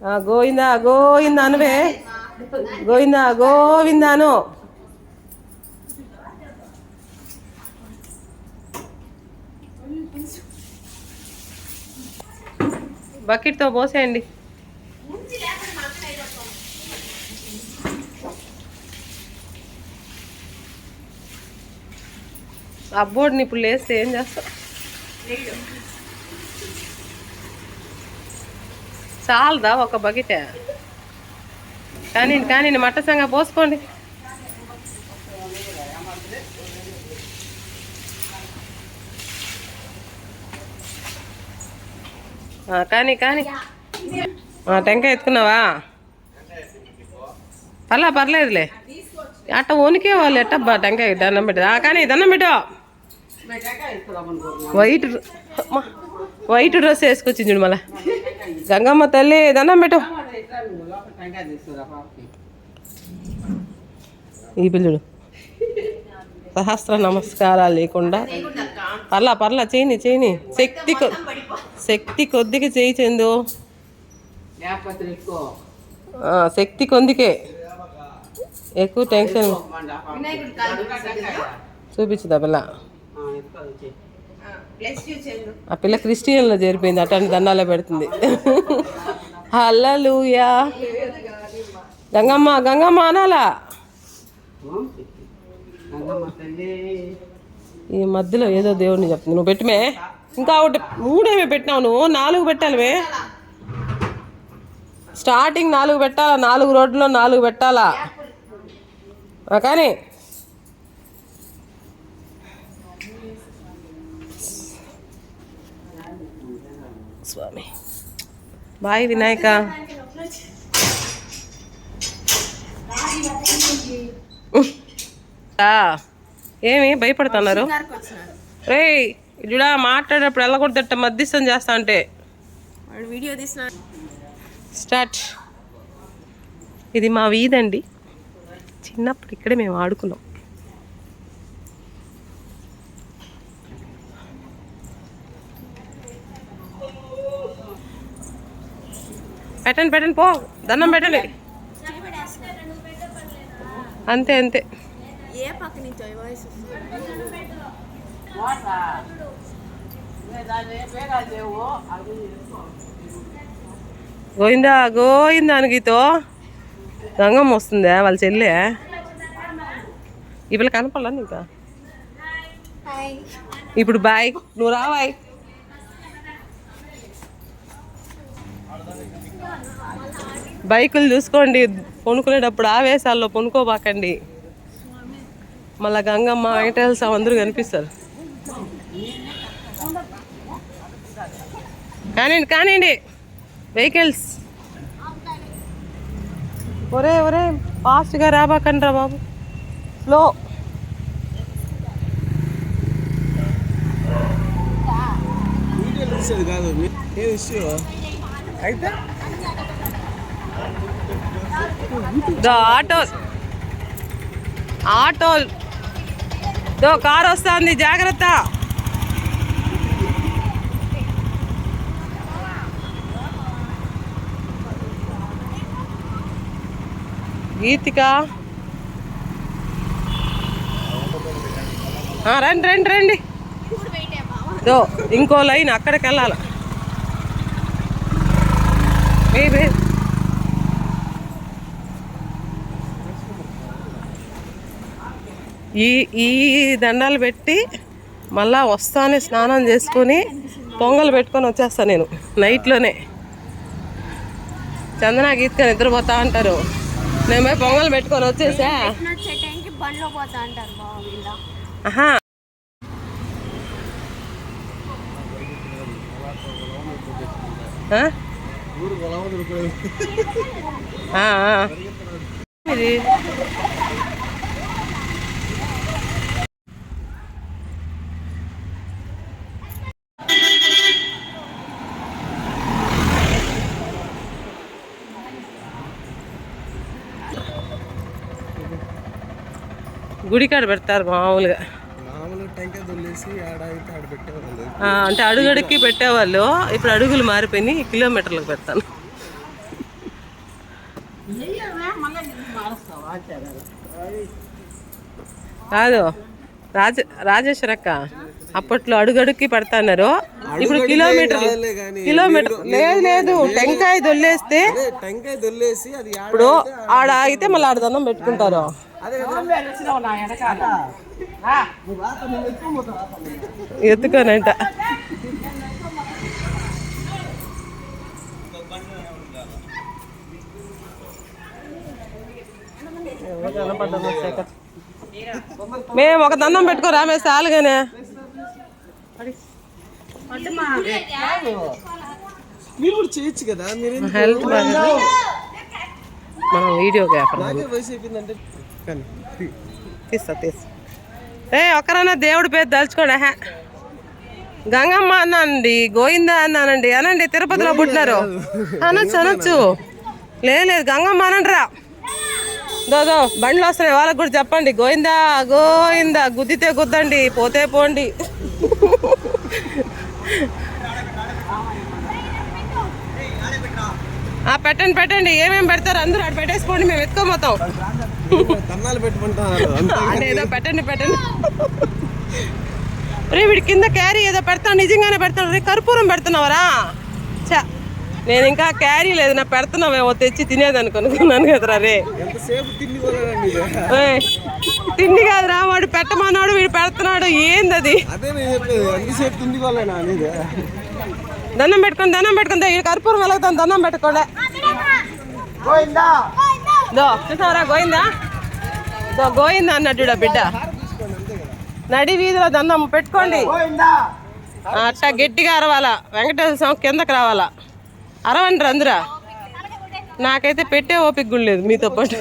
ఆ, గోవిందా గోవిందా అనువే గోవిందా గోవిందాను. బకెట్తో పోసేయండి. అబ్బోడిని ఇప్పుడు లేస్తే ఏం చేస్తావు? చాలదా ఒక బకెట్? కానీ కానీ మట్ట సంగ పోసుకోండి. కానీ కానీ. టెంకాయ ఎత్తుకున్నావా? పర్లే పర్లేదులే. అట్ట వణికే వాళ్ళు ఎట్ట టెంకాయ దండం పెట్టదు. కానీ దండం పెట్టు. వైట్ వైట్ డ్రెస్ వేసుకొచ్చింది చూడు మళ్ళా. గంగమ్మ తల్లి దండం పెట్టు. ఈ పిల్లుడు సహస్ర నమస్కారాలు లేకుండా. పర్లా పర్లా చేయని చేయని. శక్తి శక్తి కొద్దిగా చేయి చెందు. శక్తి కొందికే ఎక్కువ టెన్షన్. చూపించదా పిల్ల? ఆ పిల్ల క్రిస్టియన్లో చేరిపోయింది అట్లాంటి దండాలే పెడుతుంది. హల్లలుయా. గంగమ్మ గంగమ్మ అనాలా. ఈ మధ్యలో ఏదో దేవుడిని చెప్తుంది. నువ్వు పెట్టమే. ఇంకా ఒకటి మూడేమే పెట్టినావు నువ్వు. నాలుగు పెట్టాలివే స్టార్టింగ్ నాలుగు పెట్టాలా? నాలుగు రోడ్లో నాలుగు పెట్టాలా? కానీ స్వామి. బాయ్ వినాయక. ఏమి భయపడుతున్నారు? రే ఇడా మాట్లాడేటప్పుడు వెళ్ళకూడదట మధ్యస్థం చేస్తా అంటే. వాడు వీడియో తీసిన స్టార్ట్. ఇది మా వీధండి చిన్నప్పుడు ఇక్కడే మేము ఆడుకున్నాం. పెట్టండి పెట్టండి పో. దండం పెట్టండి. అంతే అంతే. ఏ పక్క నుంచి వాయిస్ గోయిందా గోయిందా గీతో గంగమ్మ వస్తుందా వాళ్ళ చెల్లె. పిల్ల కనపడలా ఇంకా ఇప్పుడు బాయ్ నువ్వు రావాయ్. బైకులు చూసుకోండి. పొనుకునేటప్పుడు ఆవేశాల్లో పొనుకోబాకండి. మళ్ళా గంగమ్మ వెంకటేశ్వర స్వామి అందరూ కనిపిస్తారు. కానివ్వండి కానివ్వండి. వెహికల్స్. ఒరే ఒరే ఫాస్ట్గా రాబాకండి రా బాబు. స్లో. కాదు. అయితే దో ఆటో. ఆటో దో కార్ వస్తుంది జాగ్రత్త. గీతిక. ఆ, రండి రండి రండి. దో ఇంకో లైన్ అక్కడికి వెళ్ళాలి ఈ ఈ దండాలు పెట్టి మళ్ళా వస్తానే స్నానం చేసుకొని పొంగల్ పెట్టుకొని వచ్చేస్తా నేను నైట్లోనే. చందన గీత్గా నిద్రపోతా అంటారు. పోయి పొంగల్ పెట్టుకొని వచ్చేసా? ఆహా. ఇది గుడికాడ పెడతారు మామూలుగా. అంటే అడుగడుక్కి పెట్టేవాళ్ళు. ఇప్పుడు అడుగులు మారిపోయినాయి కిలోమీటర్లకు పెడతాను. కాదు రాజ రాజేశ్వర అక్క అప్పట్లో అడుగడుక్కి పడతాన్నారు? ఇప్పుడు కిలోమీటర్ కిలోమీటర్ లేదు లేదు టెంకాయ దొల్లేస్తే టెంకాయ దొల్లేసి అది ఆడ ఇప్పుడు ఆడ ఆగితే మళ్ళీ ఆడ దండం పెట్టుకుంటారు. ఎత్తుకోనంట. మేము ఒక దండం పెట్టుకో రామే సాలుగానే మీరు కూడా చేయొచ్చు కదా మీరు హెల్త్ మనం వీడియో తీస్తా తీస్తా. ఏ ఒక్కరైనా దేవుడి పేరు తలుచుకోండి. హే. గంగమ్మ అన్నానండి గోవింద అన్నానండి. అనండి తిరుపతిలో పుట్టినారు. అనొచ్చు అనొచ్చు. లేదు లేదు గంగమ్మ అనండిరా. దోదో బండ్లు వస్తున్నాయి వాళ్ళకి కూడా చెప్పండి. గోవిందా గోవిందా గుద్దితే గుద్దండి పోతే పోండి. పెట్టండి పెట్టండి. ఏమేమి పెడతారు? అందరూ అటు పెట్టేసుకోండి మేము అంటే ఏదో పెట్టండి పెట్టండి. రే వీడి కింద క్యారీ ఏదో పెడతాను నిజంగానే పెడతాను రే కర్పూరం పెడుతున్నావరా? చా నేను ఇంకా క్యారీ లేదు నా పెడుతున్నావేమో తెచ్చి తినేది అనుకున్నాను కదరా రే. తిండి కాదురా వాడు పెట్టమన్నాడు వీడు పెడుతున్నాడు ఏంది అది దండం పెట్టుకొని దండం పెట్టుకుందా ఈ కర్పూరం వెలగతాను దండం పెట్టుకోలే. దో చూసావరా గోయిందా దో గోయిందా అన్నట్టు బిడ్డ. నడి వీధిలో దండం పెట్టుకోండి. అట్టా గట్టిగా అరవాలా వెంకటేశ్వర స్వామి కిందకి రావాలా. అరవండి అందరా నాకైతే పెట్టే ఓపిక కూడా లేదు మీతో పాటు.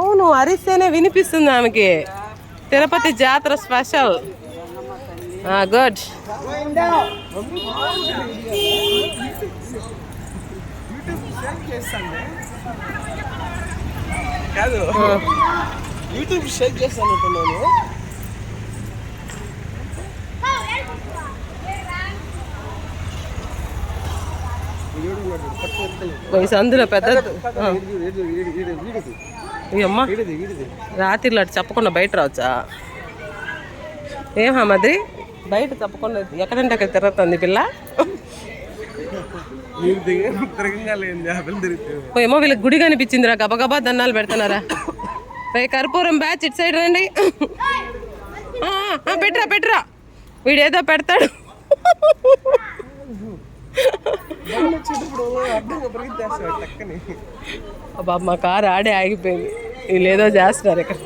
అవును అరిస్తేనే వినిపిస్తుంది ఆమెకి. తిరుపతి జాతర స్పెషల్. గుడ్. కాదు. యూట్యూబ్ షేక్ చేస్తాను వయసు అందులో పెద్ద అమ్మా. రాత్రిలో అటు చెప్పకుండా బయట రావచ్చా? ఏం మది బయట చెప్పకుండా ఎక్కడంటే అక్కడ తిరుగుతుంది పిల్ల? ఏమో వీళ్ళకి గుడి కనిపించిందిరా గబగబా దన్నాలు పెడుతున్నారా రే కర్పూరం బ్యాచ్ ఇటు సైడ్ రండి. పెట్టురా పెట్టురా. వీడేదో పెడతాడు. అబ్బా మా కారు ఆడే ఆగిపోయింది. వీళ్ళు ఏదో చేస్తున్నారు ఇక్కడ.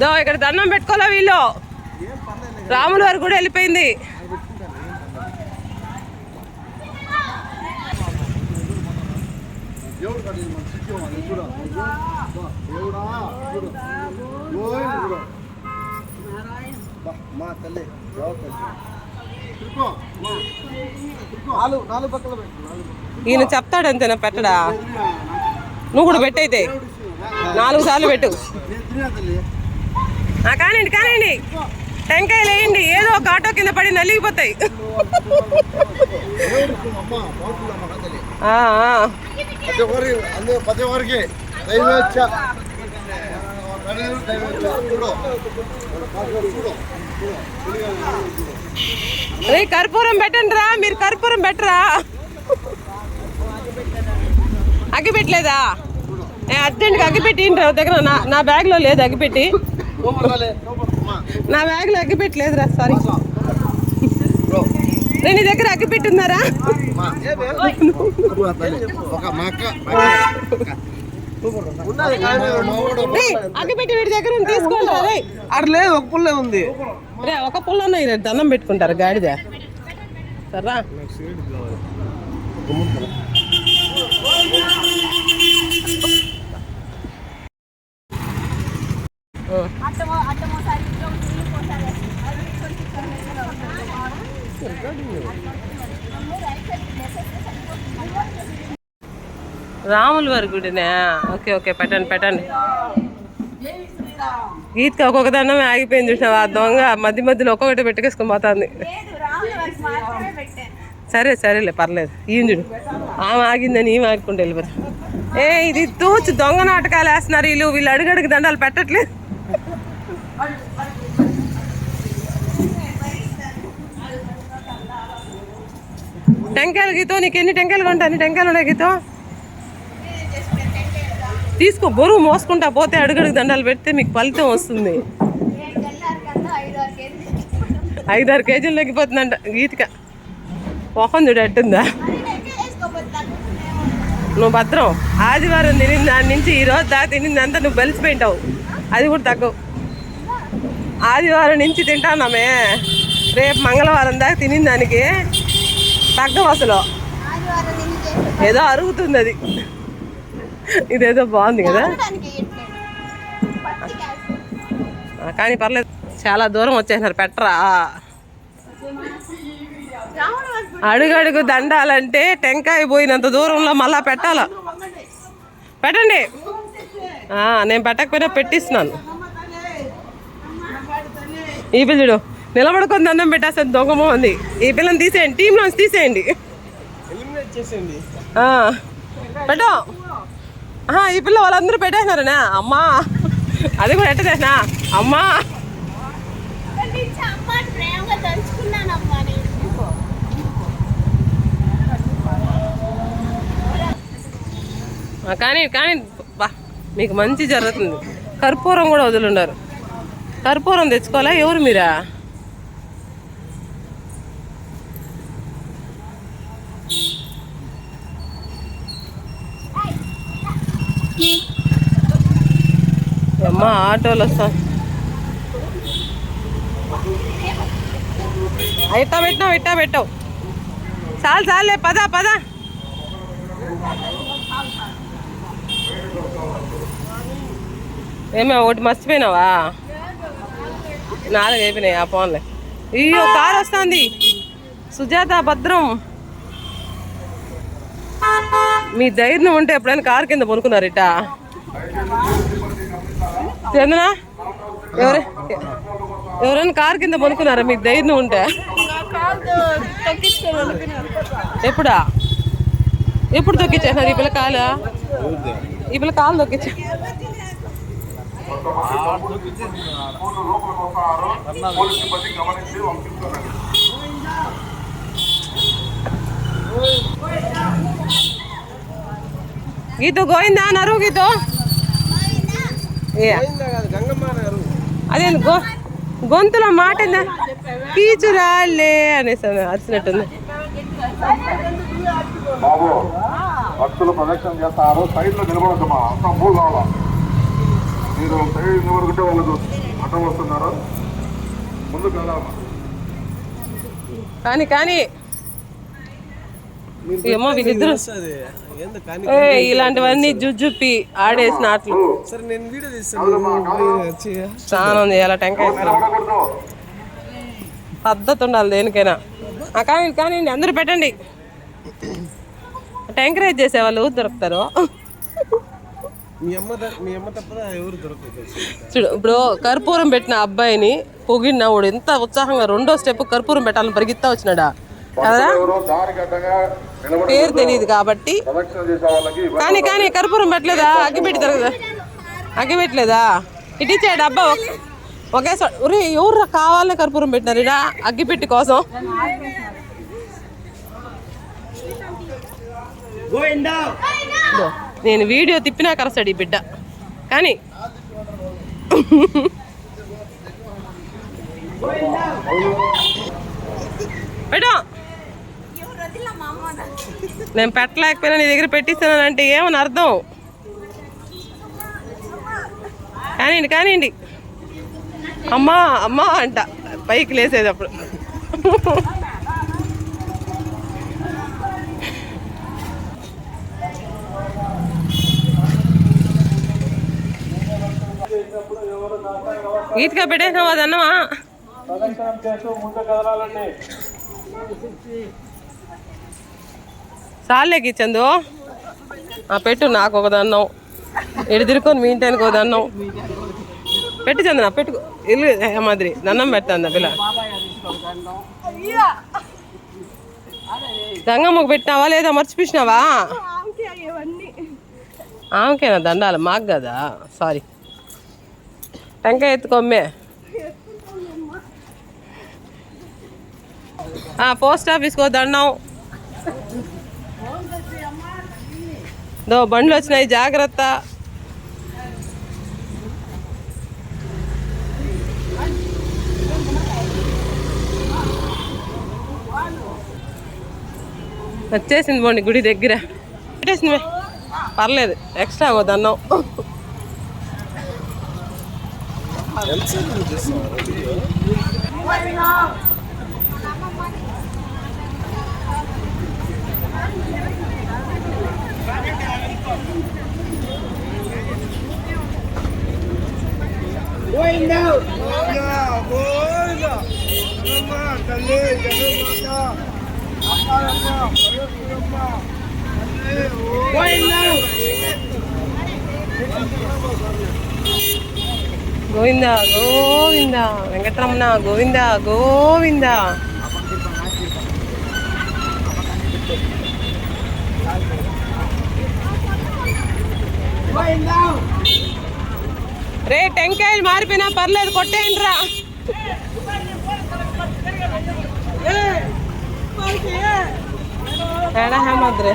దో ఇక్కడ దండం పెట్టుకోలే వీళ్ళు. రాముల వారు కూడా వెళ్ళిపోయింది. మా తల్లి ఈయన చెప్తాడు అంతేనా? పెట్టడా? నువ్వు కూడా పెట్టయితే నాలుగు సార్లు పెట్టు. కానివ్వండి కానివ్వండి. టెంకాయలు వేయండి ఏదో ఒక ఆటో కింద పడి నలిగిపోతాయి. ఆ, అందరూ ప్రతి అరే రే కర్పూరం పెట్టండి రా మీరు కర్పూరం పెట్టరా అగ్గి పెట్టలేదా అర్జెంట్గా అగ్గి పెట్టి దగ్గర నా నా బ్యాగ్లో లేదు అగ్గిపెట్టి నా బ్యాగ్లో అగ్గి పెట్టలేదురా సారీ నేను నీ దగ్గర అగ్గిపెట్టి ఉన్నారా అగ్గిపెట్టి వీడి దగ్గర ఉంది, తీసుకోండి రా రే అక్కడ లేదు ఒక పుల్లే ఉంది. రే ఒక పుల్ల రే దండం పెట్టుకుంటారు గాడిద. సర్రా అట్టమో రాముల వారి గుడినా? ఓకే ఓకే పెట్టండి పెట్టండి. గీత్కి ఒక్కొక్క దండం ఆగిపోయింది చూసినా ఆ దొంగ మధ్య మధ్యలో ఒక్కొక్కటి పెట్టుకేసుకొని పోతుంది. సరే సరేలే పర్లేదు. ఈయన చూడు. ఆమె ఆగిందని ఈమె ఆగుకుంటే వెళ్ళిపోతా ఏ ఇది తూచి దొంగ నాటకాలు వేస్తున్నారు వీళ్ళు. వీళ్ళు అడుగడుగు దండాలు పెట్టట్లేదు. టెంకాయలు గీతో నీకు ఎన్ని టెంకాయలు కొంటా? అన్ని టెంకాయలు ఉన్నాయి గీతో? తీసుకో బరువు మోసుకుంటా పోతే అడుగడుగు దండాలు పెడితే మీకు ఫలితం వస్తుంది. ఐదు ఆరు కేజీలు ఐదారు కేజీలు తగ్గిపోతుందంట గీతిక. మొహం చూడు ఎట్టుందా? నువ్వు భద్రం. ఆదివారం తినిన దాని నుంచి ఈరోజు దాకా తినిందంతా నువ్వు బలిసిపోయింటావు అది కూడా తగ్గవు. ఆదివారం నుంచి తింటానమే. రేపు మంగళవారం దాకా తినిన దానికి తగ్గవు అసలు. ఏదో అరుగుతుంది అది. ఇదేదో బాగుంది కదా? కానీ పర్లేదు. చాలా దూరం వచ్చేసినారు పెట్టరా? అడుగడుగు దండాలంటే టెంకాయ పోయినంత దూరంలో మళ్ళా పెట్టాల? పెట్టండి. ఆ, నేను పెట్టకపోయినా పెట్టిస్తున్నాను. ఈ పిల్ల చూడు నిలబడుకొని దండం పెట్టేస్తుంది దొంగమో ఉంది. ఈ పిల్లని తీసేయండి టీంలోంచి తీసేయండి. ఎలిమినేట్ చేసేయండి. ఆ, పెట్టు. ఈ పిల్ల వాళ్ళందరూ పెట్టేసినారనా. అమ్మా. అది కూడా ఎట్టదేసినా అమ్మా. కానీ కానీ బా మీకు మంచి జరుగుతుంది. కర్పూరం కూడా వదులుండారు కర్పూరం తెచ్చుకోవాలా? ఎవరు మీరా? అమ్మ ఆటోలు వస్తా ఇట్టా పెట్టినావు ఇట్టా పెట్టావు. చాలు చాలే పదా పదా. ఏమే ఒకటి మర్చిపోయినావా? నాలుగు అయిపోయినాయి ఆ ఫోన్లే. అయ్యో కారు వస్తుంది. సుజాత భద్రం. మీ ధైర్యం ఉంటే ఎప్పుడైనా కారు కింద కొనుక్కున్నారు ఇట చందనా? ఎవరు? ఎవరైనా కారు కింద పడుకున్నారా? మీకు ధైర్యం ఉంటే. ఎప్పుడా? ఎప్పుడు తొక్కిచ్చేసారు? ఈ పిల్ల కాలు? ఈ పిల్ల కాలు తొక్కిచ్చా గీతో గోయిందా అన్నారు గీతో? అదే గో గొంతులో మాట ఏందా? కీచురాలే అనేసి అరిచినట్టుంది. బాబు భక్తులు ప్రదక్షిణ చేస్తారు. సైడ్లో నిలబడద్దమ్మా. అంతా మూవ్ కావాలా మీరు సైడ్ నిలబడుకుంటే వాళ్ళు అడ్డం వస్తున్నారు. ముందుకు వెళ్ళాలమ్మా కానీ కానీ ఏమో వీళ్ళిద్దరు ఇలాంటివన్నీ జుజ్జుప్పి ఆడేసిన ఆటలు. సరే నేను వీడియో తీస్తాను. వచ్చి స్నానం చేయాలి టెంకాయ పద్ధతి ఉండాలి దేనికైనా. కానీ కానీ అందరూ పెట్టండి. ఎంకరేజ్ చేసేవాళ్ళు దొరుకుతారు? మీ అమ్మ ద- మీ అమ్మ తప్ప ఎవరు దొరకదు చూడు ఇప్పుడు కర్పూరం పెట్టిన అబ్బాయిని పొగిడిన వాడు ఎంత ఉత్సాహంగా రెండో స్టెప్ కర్పూరం పెట్టాలని పరిగెత్తా వచ్చినాడా? కదా? పేరు తెలియదు కాబట్టి. కానీ కానీ కర్పూరం పెట్టలేదా? అగ్గిపెట్టి తిరగదా అగ్గిపెట్టలేదా ఇటు ఇచ్చే డబ్బా ఒక- ఒకేసారి ఒరే ఎవరు కావాలని కర్పూరం పెట్టినారు. ఇడా అగ్గిపెట్టి కోసం. నేను వీడియో తిప్పినా కరస్తాడు ఈ బిడ్డ. కానీ పెట్టు ఎవరు వదిలా మా అమ్మ నాకు. నేను పెట్టలేకపోయినా నీ దగ్గర పెట్టిస్తానంటే ఏమని అర్థం? కానివ్వండి కానివ్వండి. అమ్మా అమ్మా అంట. పైకి లేసేది అప్పుడు గీతగా పెట్టేసినావు అది అన్నమా? చాలేకి చందు. ఆ పెట్టు నాకు ఒక దన్నం ఎడు తిరుక్కొని మీ ఇంటానికి ఒక దన్నం పెట్టు చందన పెట్టుకో ఇల్లు ఏ మాదిరి దండం పెడతాంది పిల్ల. గంగమ్మకు పెట్టినావా లేదా? మర్చిపించినావా ఆమెకేనా దండాలి? మాకు కదా. సారీ టెంకాయ ఎత్తుకోమ్మే పోస్ట్ ఆఫీస్కి దండం. దో బండ్లు వచ్చినాయి జాగ్రత్త. వచ్చేసింది పోండి గుడి దగ్గర. పెట్టేసింది పర్లేదు ఎక్స్ట్రా ఓ దండం ఎంతసేపు చేస్తున్నారు వీడియో గోవింద గోవింద వెంకటరమణ గోవింద గోవింద. రే టెంకాయలు మారిపోయినా పర్లేదు కొట్టేయండి రా ఏడా హేమద్రే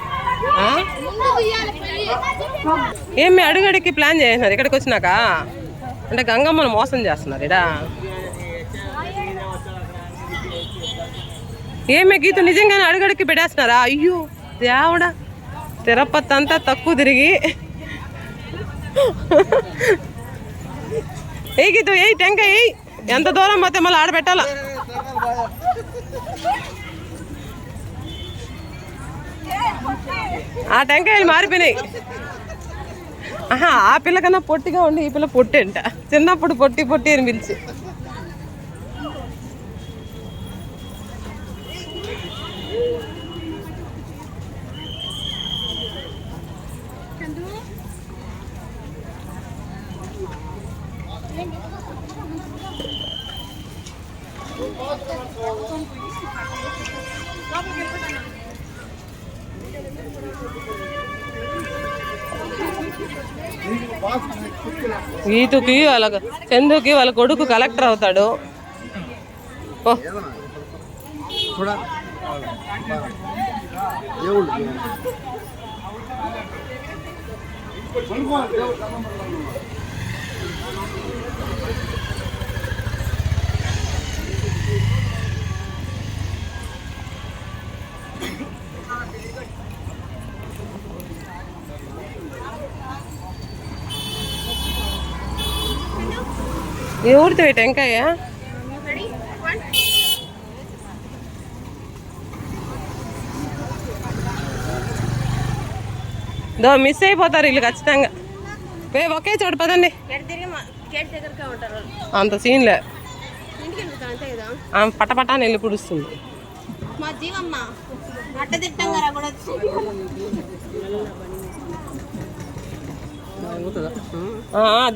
ఏమి అడుగడికి ప్లాన్ చేస్తున్నారు? ఇక్కడికి వచ్చినాక? అంటే గంగమ్మను మోసం చేస్తున్నారు ఇడా? ఏమే గీత నిజంగానే అడుగడికి పెట్టేస్తున్నారా? అయ్యో దేవుడా. తిరుపతి అంతా తక్కువ తిరిగి. ఏ గీత ఏ టెంకాయ ఏయ్. ఎంత దూరం పోతే మళ్ళీ ఆడబెట్టాలా ఆ టెంకాయలు మారిపోయినాయి. ఆహా ఆ పిల్ల కన్నా పొట్టిగా ఉండి ఈ పిల్ల పొట్టి అంట చిన్నప్పుడు పొట్టి పొట్టి అని పిలిచి. గీతుకి వాళ్ళ చందుకి వాళ్ళ కొడుకు కలెక్టర్ అవుతాడు. ఓ. ఎవరితో ఈ టెంకాయ? దో మిస్ అయిపోతారు వీళ్ళు ఖచ్చితంగా. వే ఒకే చోటు పదండి. అంత సీన్లే ఆమె పటపటా నెల్లి పుడుస్తుంది.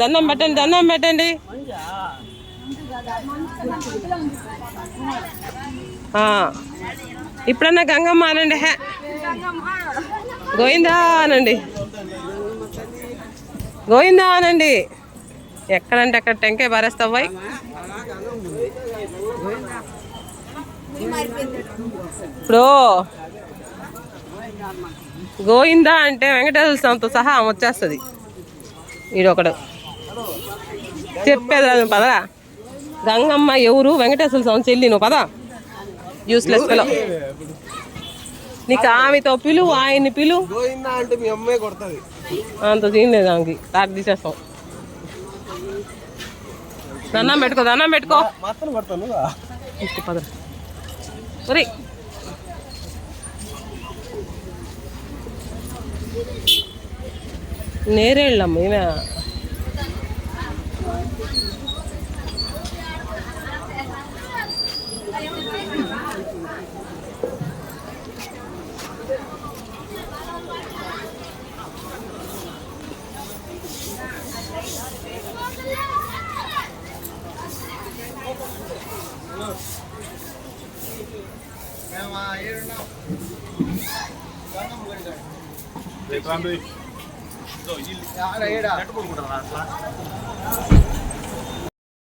దండం పెట్టండి దండం పెట్టండి. ఇప్పుడన్నా గంగమ్మ అనండి హే. గోయిందా అనండి. గోయిందా అనండి. ఎక్కడంటే అక్కడ టెంకాయ పారేస్తావాయి ఇప్పుడు గోయిందా అంటే వెంకటేశ్వర స్వామితో సహా వచ్చేస్తుంది. ఈడొకడు. చెప్పేది రాదు పదరా గంగమ్మ ఎవరు? వెంకటేశ్వర స్వామి చెల్లి నువ్వు పదా. యూస్లెస్ పిల్ల నీకు ఆమెతో పిలువు ఆయన్ని పిలువు కొడుతుంది. అంత సీన్ లేదు ఆమెకి. తాటి తీసేస్తాం. దండం పెట్టుకో దండం పెట్టుకో. పద. ఒరే. నేరేళ్ళమ్మ ఈమె. கொண்டு